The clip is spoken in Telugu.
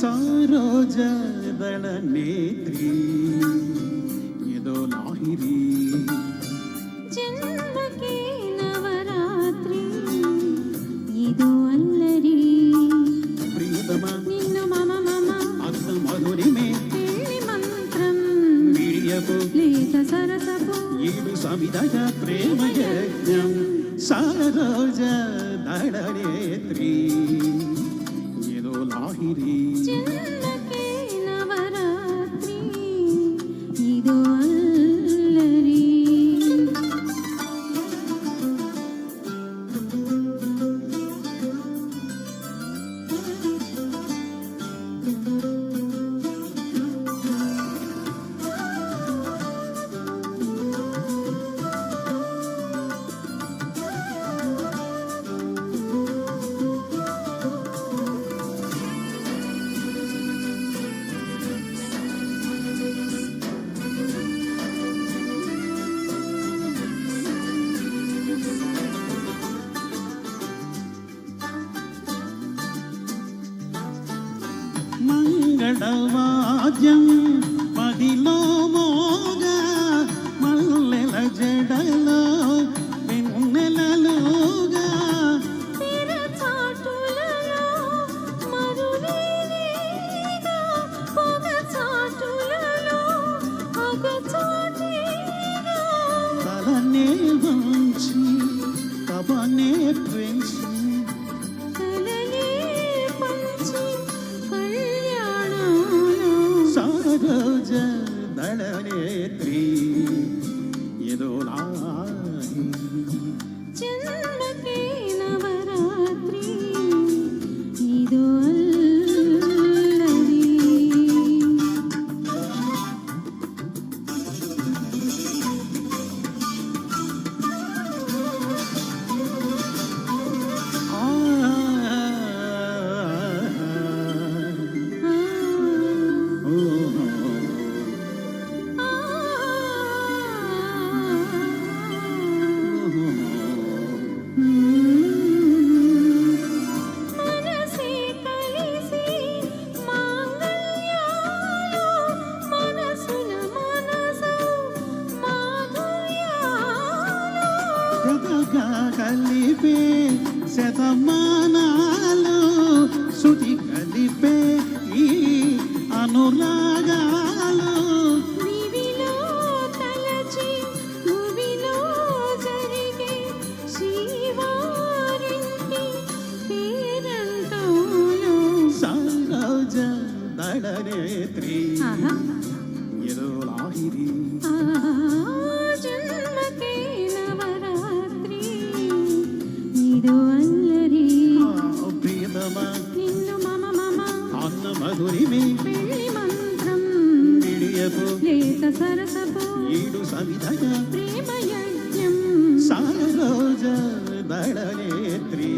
సరోజదళ నేత్రి ఏదో లాహిరి. జన్మకే నవరాత్రి ఇదో అల్లరి. ప్రియతమా నిన్ను మమ మమ అర్థ మధురిమే పెళ్ళి మంత్రం. మిడియపు లేత సరసపు. ఏడు సమిదయ ప్రేమ యజ్ఞం సరోజదళ నేత్రి. Nó đi. మంగళవాద్యం మదిలో మోగా మల్లెల జడలో వెన్నెలలుగా. తలనే వంచి తపనే పెంచి ജ്വലനേത്രീ జగగా కలిపే శతమానాలు శృతి కలిపే ఈ అనురాగాలు. వివిలో తలచి ఈడు సవిధయ సాయ రోజ బడనేత్రి.